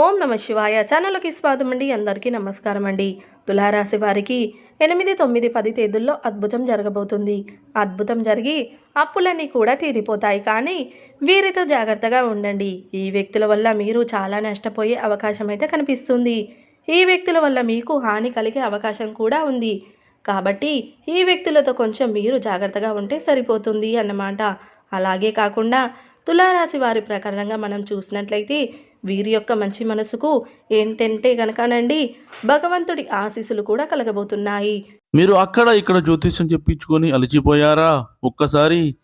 ఓం నమ శివాయ. ఛానల్కి స్వాగతం అండి. అందరికీ నమస్కారం అండి. తులారాశి వారికి ఎనిమిది తొమ్మిది పది తేదీల్లో అద్భుతం జరగబోతుంది. అద్భుతం జరిగి అప్పులన్నీ కూడా తీరిపోతాయి. కానీ వీరితో జాగ్రత్తగా ఉండండి. ఈ వ్యక్తుల వల్ల మీరు చాలా నష్టపోయే అవకాశం అయితే కనిపిస్తుంది. ఈ వ్యక్తుల వల్ల మీకు హాని కలిగే అవకాశం కూడా ఉంది. కాబట్టి ఈ వ్యక్తులతో కొంచెం మీరు జాగ్రత్తగా ఉంటే సరిపోతుంది అన్నమాట. అలాగే కాకుండా తులారాశి వారి ప్రకారంగా మనం చూసినట్లయితే వీరి యొక్క మంచి మనసుకు ఏంటంటే గనకనండి భగవంతుడి ఆశీస్సులు కూడా కలగబోతున్నాయి. మీరు అక్కడ ఇక్కడ జ్యోతిష్యం చెప్పించుకొని అలిచిపోయారా? ఒక్కసారి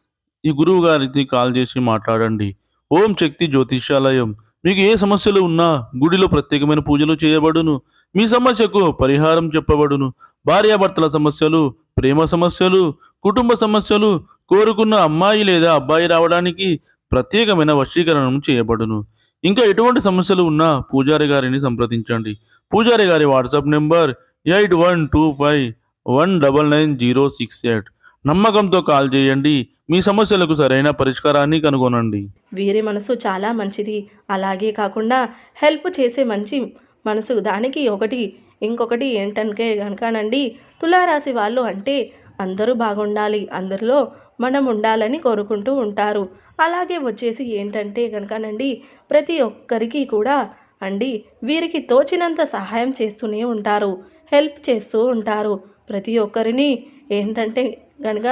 ఈ గురువు గారికి కాల్ చేసి మాట్లాడండి. ఓం శక్తి జ్యోతిష్యాలయం. మీకు ఏ సమస్యలు ఉన్నా గుడిలో ప్రత్యేకమైన పూజలు చేయబడును. మీ సమస్యకు పరిహారం చెప్పబడును. భార్యాభర్తల సమస్యలు ప్రేమ సమస్యలు కుటుంబ సమస్యలు కోరుకున్న అమ్మాయి లేదా అబ్బాయి రావడానికి ప్రత్యేకమైన వశీకరణం చేయబడును. ఇంకా ఎటువంటి సమస్యలు ఉన్నా పూజారి గారిని సంప్రదించండి. పూజారి గారి WhatsApp number eight one two five one double nine zero six eight. నమ్మకంతో కాల్ చేయండి. మీ సమస్యలకు సరైన పరిష్కారాన్ని కనుగొనండి. వీరి మనసు చాలా మంచిది. అలాగే కాకుండా హెల్ప్ చేసే మంచి మనసు దానికి ఒకటి ఇంకొకటి ఏంటంటే కనుకనండి తులారాశి వాళ్ళు అంటే అందరూ బాగుండాలి. అందరిలో మనం ఉండాలని కోరుకుంటూ ఉంటారు. అలాగే వచ్చేసి ఏంటంటే కనుకనండి ప్రతి ఒక్కరికి కూడా అండి వీరికి తోచినంత సహాయం చేస్తూనే ఉంటారు హెల్ప్ చేస్తూ ఉంటారు. ప్రతి ఒక్కరిని ఏంటంటే కనుక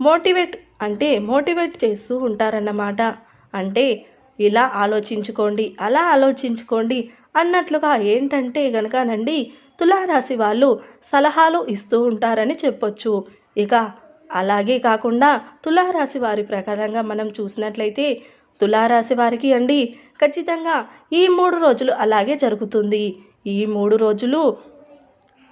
మోటివేట్ అంటే మోటివేట్ చేస్తూ ఉంటారన్నమాట. అంటే ఇలా ఆలోచించుకోండి అలా ఆలోచించుకోండి అన్నట్లుగా ఏంటంటే గనకనండి తులారాశి వాళ్ళు సలహాలు ఇస్తూ ఉంటారని చెప్పొచ్చు. ఇక అలాగే కాకుండా తులారాశి వారి ప్రకారంగా మనం చూసినట్లయితే తులారాశి వారికి అండి ఖచ్చితంగా ఈ మూడు రోజులు అలాగే జరుగుతుంది. ఈ మూడు రోజులు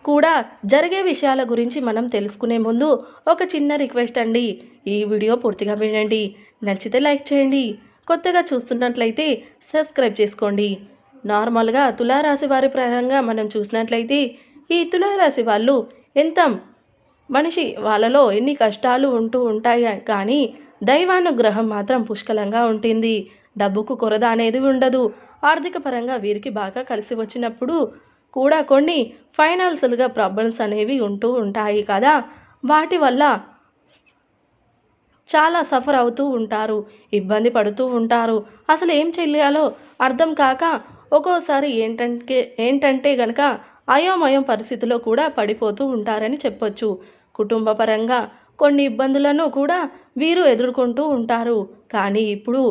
కూడా జరిగే విషయాల గురించి మనం తెలుసుకునే ముందు ఒక చిన్న రిక్వెస్ట్ అండి. ఈ వీడియో పూర్తిగా వినండి. నచ్చితే లైక్ చేయండి. కొత్తగా చూస్తున్నట్లయితే సబ్స్క్రైబ్ చేసుకోండి. నార్మల్గా తులారాశి వారి ప్రకారంగా మనం చూసినట్లయితే ఈ తులారాశి వాళ్ళు ఎంత మనిషి వాళ్ళలో ఎన్ని కష్టాలు ఉంటూ ఉంటాయి కానీ దైవానుగ్రహం మాత్రం పుష్కలంగా ఉంటుంది. డబ్బుకు కొరద అనేది ఉండదు. ఆర్థిక పరంగా వీరికి బాగా కలిసి వచ్చినప్పుడు కూడా కొన్ని ఫైనాన్షియల్గా ప్రాబ్లమ్స్ అనేవి ఉంటూ ఉంటాయి కదా. వాటి వల్ల చాలా సఫర్ అవుతూ ఉంటారు ఇబ్బంది పడుతూ ఉంటారు. అసలు ఏం చెయ్యాలో అర్థం కాక ఒక్కోసారి ఏంటంటే ఏంటంటే గనక అయోమయం పరిస్థితిలో కూడా పడిపోతూ ఉంటారని చెప్పొచ్చు. కుటుంబపరంగా కొన్ని ఇబ్బందులను కూడా వీరు ఎదుర్కొంటూ ఉంటారు. కానీ ఇప్పుడు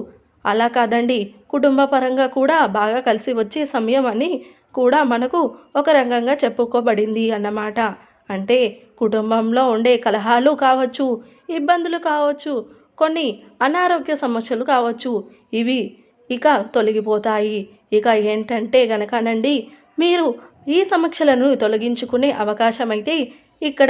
అలా కాదండి. కుటుంబపరంగా కూడా బాగా కలిసి వచ్చే సమయం అని కూడా మనకు ఒక రంగంగా చెప్పుకోబడింది అన్నమాట. అంటే కుటుంబంలో ఉండే కలహాలు కావచ్చు ఇబ్బందులు కావచ్చు కొన్ని అనారోగ్య సమస్యలు కావచ్చు ఇవి ఇక తొలగిపోతాయి. ఇక ఏంటంటే గనకనండి మీరు ఈ సమస్యలను తొలగించుకునే అవకాశం అయితే ఇక్కడ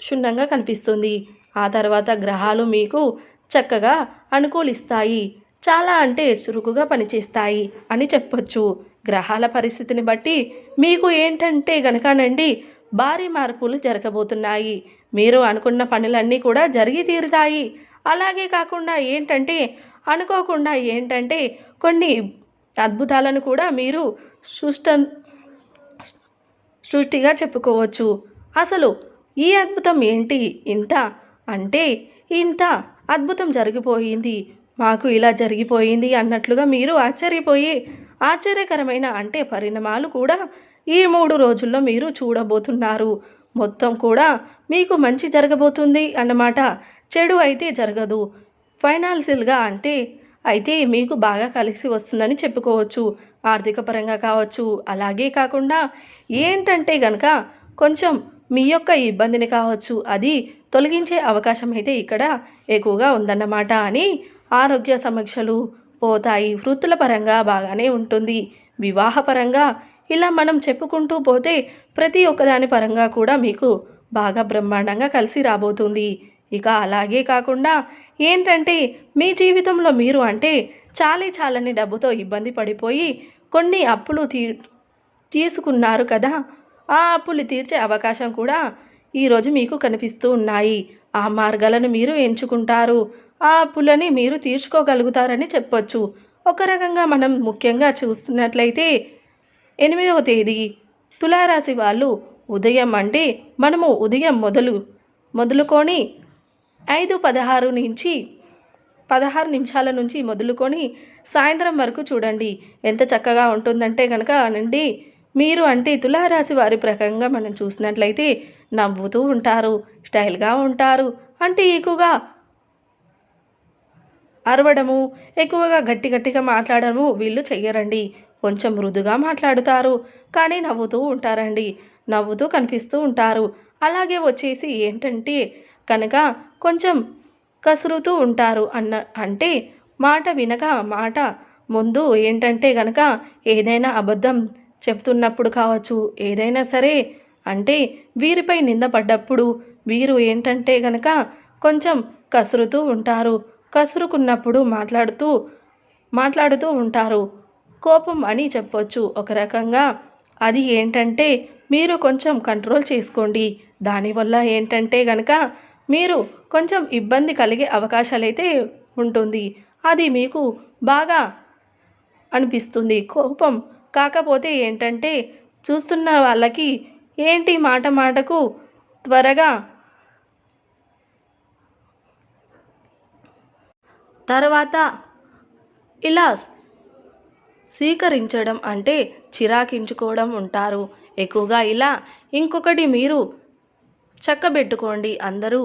క్షుణ్ణంగా కనిపిస్తుంది. ఆ తర్వాత గ్రహాలు మీకు చక్కగా అనుకూలిస్తాయి. చాలా అంటే చురుకుగా పనిచేస్తాయి అని చెప్పొచ్చు. గ్రహాల పరిస్థితిని బట్టి మీకు ఏంటంటే గనకనండి భారీ మార్పులు జరగబోతున్నాయి. మీరు అనుకున్న పనులన్నీ కూడా జరిగి తీరుతాయి. అలాగే కాకుండా ఏంటంటే అనుకోకుండా ఏంటంటే కొన్ని అద్భుతాలను కూడా మీరు సృష్ట సృష్టిగా చెప్పుకోవచ్చు. అసలు ఈ అద్భుతం ఏంటి? ఇంత? అంటే ఇంత అద్భుతం జరిగిపోయింది. మాకు ఇలా జరిగిపోయింది అన్నట్లుగా మీరు ఆశ్చర్యపోయి ఆశ్చర్యకరమైన అంటే పరిణామాలు కూడా ఈ మూడు రోజుల్లో మీరు చూడబోతున్నారు. మొత్తం కూడా మీకు మంచి జరగబోతుంది అన్నమాట. చెడు అయితే జరగదు. ఫైనాన్షియల్గా అంటే అయితే మీకు బాగా కలిసి వస్తుందని చెప్పుకోవచ్చు. ఆర్థిక పరంగా కావచ్చు. అలాగే కాకుండా ఏంటంటే గనక కొంచెం మీ యొక్క ఇబ్బందిని కావచ్చు అది తొలగించే అవకాశం అయితే ఇక్కడ ఎక్కువగా ఉందన్నమాట అని ఆరోగ్య సమీక్షలు పోతాయి. వృత్తుల పరంగా బాగానే ఉంటుంది. వివాహ పరంగా ఇలా మనం చెప్పుకుంటూ పోతే ప్రతి ఒక్కదాని పరంగా కూడా మీకు బాగా బ్రహ్మాండంగా కలిసి రాబోతుంది. ఇక అలాగే కాకుండా ఏంటంటే మీ జీవితంలో మీరు అంటే చాలీ చాలని డబ్బుతో ఇబ్బంది పడిపోయి కొన్ని అప్పులు తీ తీసుకున్నారు కదా. ఆ అప్పులు తీర్చే అవకాశం కూడా ఈరోజు మీకు కనిపిస్తూ ఉన్నాయి. ఆ మార్గాలను మీరు ఎంచుకుంటారు. ఆ అప్పులని మీరు తీర్చుకోగలుగుతారని చెప్పొచ్చు. ఒక రకంగా మనం ముఖ్యంగా చూస్తున్నట్లయితే ఎనిమిదవ తేదీ తులారాశి వాళ్ళు ఉదయం అంటే మనము ఉదయం మొదలు మొదలుకొని ఐదు పదహారు నుంచి పదహారు నిమిషాల నుంచి మొదలుకొని సాయంత్రం వరకు చూడండి. ఎంత చక్కగా ఉంటుందంటే కనుక అనండి మీరు అంటే తులారాశి వారి ప్రకంగా మనం చూసినట్లయితే నవ్వుతూ ఉంటారు స్టైల్గా ఉంటారు అంటే ఎక్కువగా అరవడము ఎక్కువగా గట్టి గట్టిగా మాట్లాడము వీళ్ళు చెయ్యరండి. కొంచెం మృదుగా మాట్లాడుతారు కానీ నవ్వుతూ ఉంటారండి. నవ్వుతూ కనిపిస్తూ ఉంటారు. అలాగే వచ్చేసి ఏంటంటే కనుక కొంచెం కసురుతూ ఉంటారు అన్న అంటే మాట వినక మాట ముందు ఏంటంటే కనుక ఏదైనా అబద్ధం చెప్తున్నప్పుడు కావచ్చు ఏదైనా సరే. అంటే వీరిపై నిందపడ్డప్పుడు వీరు ఏంటంటే గనక కొంచెం కసురుతూ ఉంటారు. కసురుకున్నప్పుడు మాట్లాడుతూ మాట్లాడుతూ ఉంటారు. కోపం అని చెప్పొచ్చు ఒక రకంగా. అది ఏంటంటే మీరు కొంచెం కంట్రోల్ చేసుకోండి. దానివల్ల ఏంటంటే గనక మీరు కొంచెం ఇబ్బంది కలిగే అవకాశాలైతే ఉంటుంది. అది మీకు బాగా అనిపిస్తుంది. కోపం కాకపోతే ఏంటంటే చూస్తున్న వాళ్ళకి ఏంటి మాట మాటకు త్వరగా తర్వాత ఇలా స్వీకరించడం అంటే చిరాకించుకోవడం ఉంటారు. ఎక్కువగా ఇలా ఇంకొకటి మీరు చక్కబెట్టుకోండి. అందరూ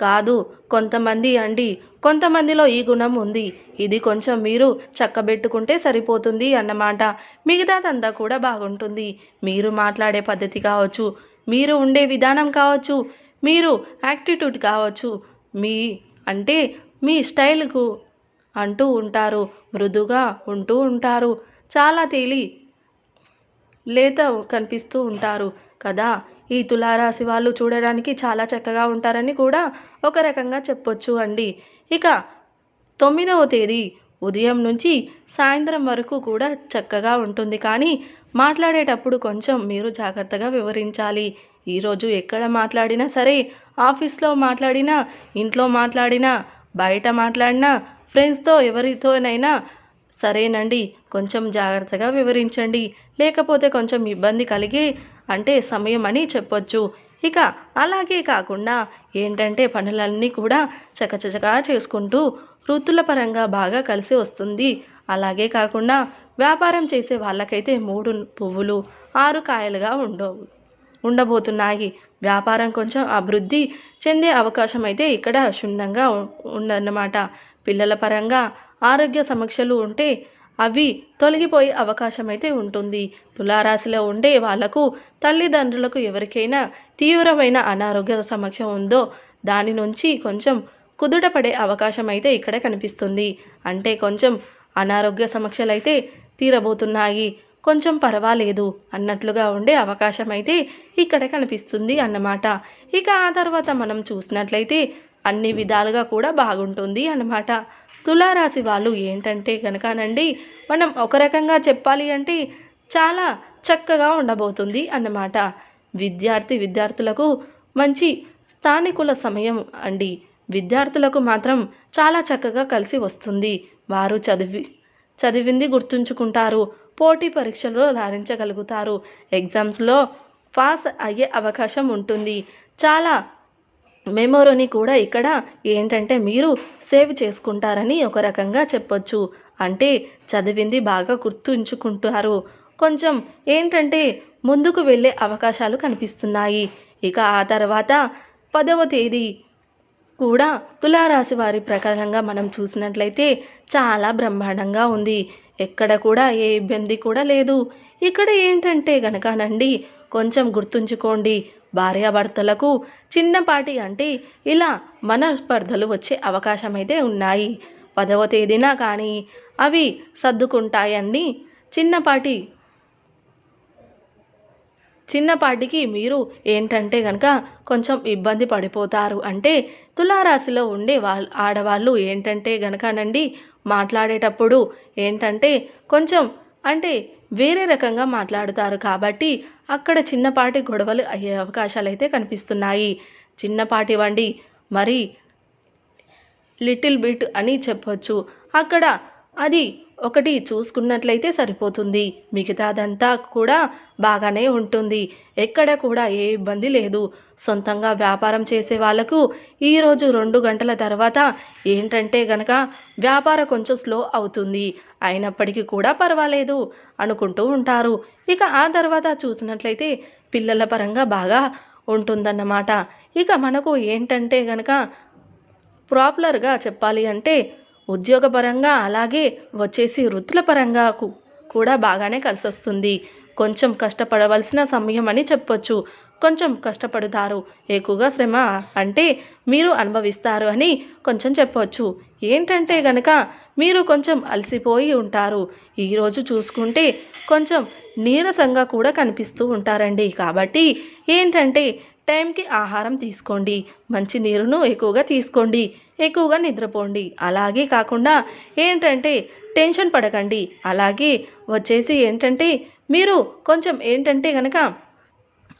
కాదు కొంతమంది అండి. కొంతమందిలో ఈ గుణం ఉంది. ఇది కొంచెం మీరు చక్కబెట్టుకుంటే సరిపోతుంది అన్నమాట. మిగతాదంతా కూడా బాగుంటుంది. మీరు మాట్లాడే పద్ధతి కావచ్చు మీరు ఉండే విధానం కావచ్చు మీరు యాక్టిట్యూడ్ కావచ్చు మీ అంటే మీ స్టైల్కు అంటూ ఉంటారు మృదుగా ఉంటూ ఉంటారు. చాలా తేలి లేత కనిపిస్తూ ఉంటారు కదా. ఈ తులారాశి వాళ్ళు చూడడానికి చాలా చక్కగా ఉంటారని కూడా ఒక రకంగా చెప్పొచ్చు అండి. ఇక తొమ్మిదవ తేదీ ఉదయం నుంచి సాయంత్రం వరకు కూడా చక్కగా ఉంటుంది. కానీ మాట్లాడేటప్పుడు కొంచెం మీరు జాగ్రత్తగా వివరించాలి. ఈరోజు ఎక్కడ మాట్లాడినా సరే ఆఫీస్లో మాట్లాడినా ఇంట్లో మాట్లాడినా బయట మాట్లాడినా ఫ్రెండ్స్తో ఎవరితోనైనా సరేనండి. కొంచెం జాగ్రత్తగా వివరించండి. లేకపోతే కొంచెం ఇబ్బంది కలిగి అంటే సమయం అని చెప్పొచ్చు. ఇక అలాగే కాకుండా ఏంటంటే పనులన్నీ కూడా చకచకగా చేసుకుంటూ వృత్తుల పరంగా బాగా కలిసి వస్తుంది. అలాగే కాకుండా వ్యాపారం చేసే వాళ్ళకైతే మూడు పువ్వులు ఆరు కాయలుగా ఉండవు ఉండబోతున్నాయి. వ్యాపారం కొంచెం అభివృద్ధి చెందే అవకాశం అయితే ఇక్కడ క్షుణ్ణంగా ఉందన్నమాట. పిల్లల పరంగా ఆరోగ్య సమస్యలు ఉంటే అవి తొలగిపోయే అవకాశం అయితే ఉంటుంది. తులారాశిలో ఉండే వాళ్ళకు తల్లిదండ్రులకు ఎవరికైనా తీవ్రమైన అనారోగ్య సమస్య ఉందో దాని నుంచి కొంచెం కుదుటపడే అవకాశం అయితే ఇక్కడ కనిపిస్తుంది. అంటే కొంచెం అనారోగ్య సమస్యలు అయితే తీరబోతున్నాయి. కొంచెం పర్వాలేదు అన్నట్లుగా ఉండే అవకాశం అయితే ఇక్కడ కనిపిస్తుంది అన్నమాట. ఇక ఆ తర్వాత మనం చూసినట్లయితే అన్ని విధాలుగా కూడా బాగుంటుంది అన్నమాట. తులారాశి వాళ్ళు ఏంటంటే కనుకనండి మనం ఒక రకంగా చెప్పాలి అంటే చాలా చక్కగా ఉండబోతుంది అన్నమాట. విద్యార్థి విద్యార్థులకు మంచి స్థానికుల సమయం అండి. విద్యార్థులకు మాత్రం చాలా చక్కగా కలిసి వస్తుంది. వారు చదివి చదివింది గుర్తుంచుకుంటారు. పోటీ పరీక్షల్లో రాణించగలుగుతారు. ఎగ్జామ్స్లో పాస్ అయ్యే అవకాశం ఉంటుంది. చాలా మెమోరీని కూడా ఇక్కడ ఏంటంటే మీరు సేవ్ చేసుకుంటారని ఒక రకంగా చెప్పొచ్చు. అంటే చదివింది బాగా గుర్తుంచుకుంటారు. కొంచెం ఏంటంటే ముందుకు వెళ్ళే అవకాశాలు కనిపిస్తున్నాయి. ఇక ఆ తర్వాత పదవ తేదీ కూడా తులారాశి వారి ప్రకారంగా మనం చూసినట్లయితే చాలా బ్రహ్మాండంగా ఉంది. ఎక్కడ కూడా ఏ ఇబ్బంది కూడా లేదు. ఇక్కడ ఏంటంటే గనకనండి కొంచెం గుర్తుంచుకోండి. భార్యాభర్తలకు చిన్నపాటి అంటే ఇలా మనస్పర్ధలు వచ్చే అవకాశం అయితే ఉన్నాయి. పదవ తేదీన కానీ అవి సర్దుకుంటాయండి. చిన్నపాటి చిన్నపాటికి మీరు ఏంటంటే కనుక కొంచెం ఇబ్బంది పడిపోతారు. అంటే తులారాశిలో ఉండే వాళ్ళ ఆడవాళ్ళు ఏంటంటే గనకనండి మాట్లాడేటప్పుడు ఏంటంటే కొంచెం అంటే వేరే రకంగా మాట్లాడుతారు కాబట్టి అక్కడ చిన్నపాటి గొడవలు అయ్యే అవకాశాలు అయితే కనిపిస్తున్నాయి. చిన్నపాటి వండి మరి లిటిల్ బిట్ అని చెప్పొచ్చు. అక్కడ అది ఒకటి చూసుకున్నట్లయితే సరిపోతుంది. మిగతాదంతా కూడా బాగానే ఉంటుంది. ఎక్కడ కూడా ఏ ఇబ్బంది లేదు. సొంతంగా వ్యాపారం చేసే వాళ్ళకు ఈరోజు రెండు గంటల తర్వాత ఏంటంటే గనక వ్యాపారం కొంచెం స్లో అవుతుంది. అయినప్పటికీ కూడా పర్వాలేదు అనుకుంటూ ఉంటారు. ఇక ఆ తర్వాత చూసినట్లయితే పిల్లల పరంగా బాగా ఉంటుందన్నమాట. ఇక మనకు ఏంటంటే గనక ప్రాపులర్గా చెప్పాలి అంటే ఉద్యోగపరంగా అలాగే వచ్చేసి వృత్తుల పరంగా కూడా బాగానే కలిసి వస్తుంది కొంచెం కష్టపడవలసిన సమయం అని చెప్పొచ్చు. కొంచెం కష్టపడతారు. ఎక్కువగా శ్రమ అంటే మీరు అనుభవిస్తారు అని కొంచెం చెప్పవచ్చు ఏంటంటే గనక మీరు కొంచెం అలసిపోయి ఉంటారు. ఈరోజు చూసుకుంటే కొంచెం నీరసంగా కూడా కనిపిస్తూ ఉంటారండి. కాబట్టి ఏంటంటే టైంకి ఆహారం తీసుకోండి. మంచి నీరును ఎక్కువగా తీసుకోండి. ఎక్కువగా నిద్రపోండి. అలాగే కాకుండా ఏంటంటే టెన్షన్ పడకండి. అలాగే వచ్చేసి ఏంటంటే మీరు కొంచెం ఏంటంటే కనుక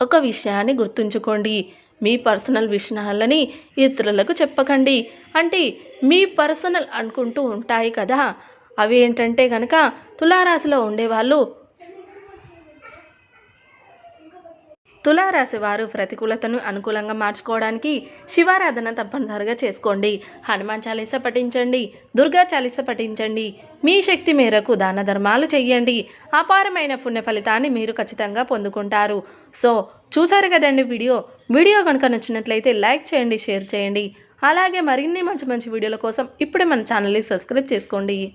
ఒక విషయాన్ని గుర్తుంచుకోండి. మీ పర్సనల్ విషయాలని ఇతరులకు చెప్పకండి. అంటే మీ పర్సనల్ అనుకుంటూ ఉంటాయి కదా. అవి ఏంటంటే కనుక తులారాశిలో ఉండేవాళ్ళు తులారాశి వారు ప్రతికూలతను అనుకూలంగా మార్చుకోవడానికి శివారాధన తప్పనిసరిగా చేసుకోండి. హనుమాన్ చాలీస పఠించండి దుర్గా చాలీస పఠించండి. మీ శక్తి మేరకు దాన ధర్మాలు చెయ్యండి అపారమైన పుణ్య ఫలితాన్ని మీరు ఖచ్చితంగా పొందుకుంటారు. సో చూసారు కదండి వీడియో? వీడియో కనుక నచ్చినట్లయితే లైక్ చేయండి షేర్ చేయండి. అలాగే మరిన్ని మంచి మంచి వీడియోల కోసం ఇప్పుడే మన ఛానల్ని సబ్స్క్రైబ్ చేసుకోండి.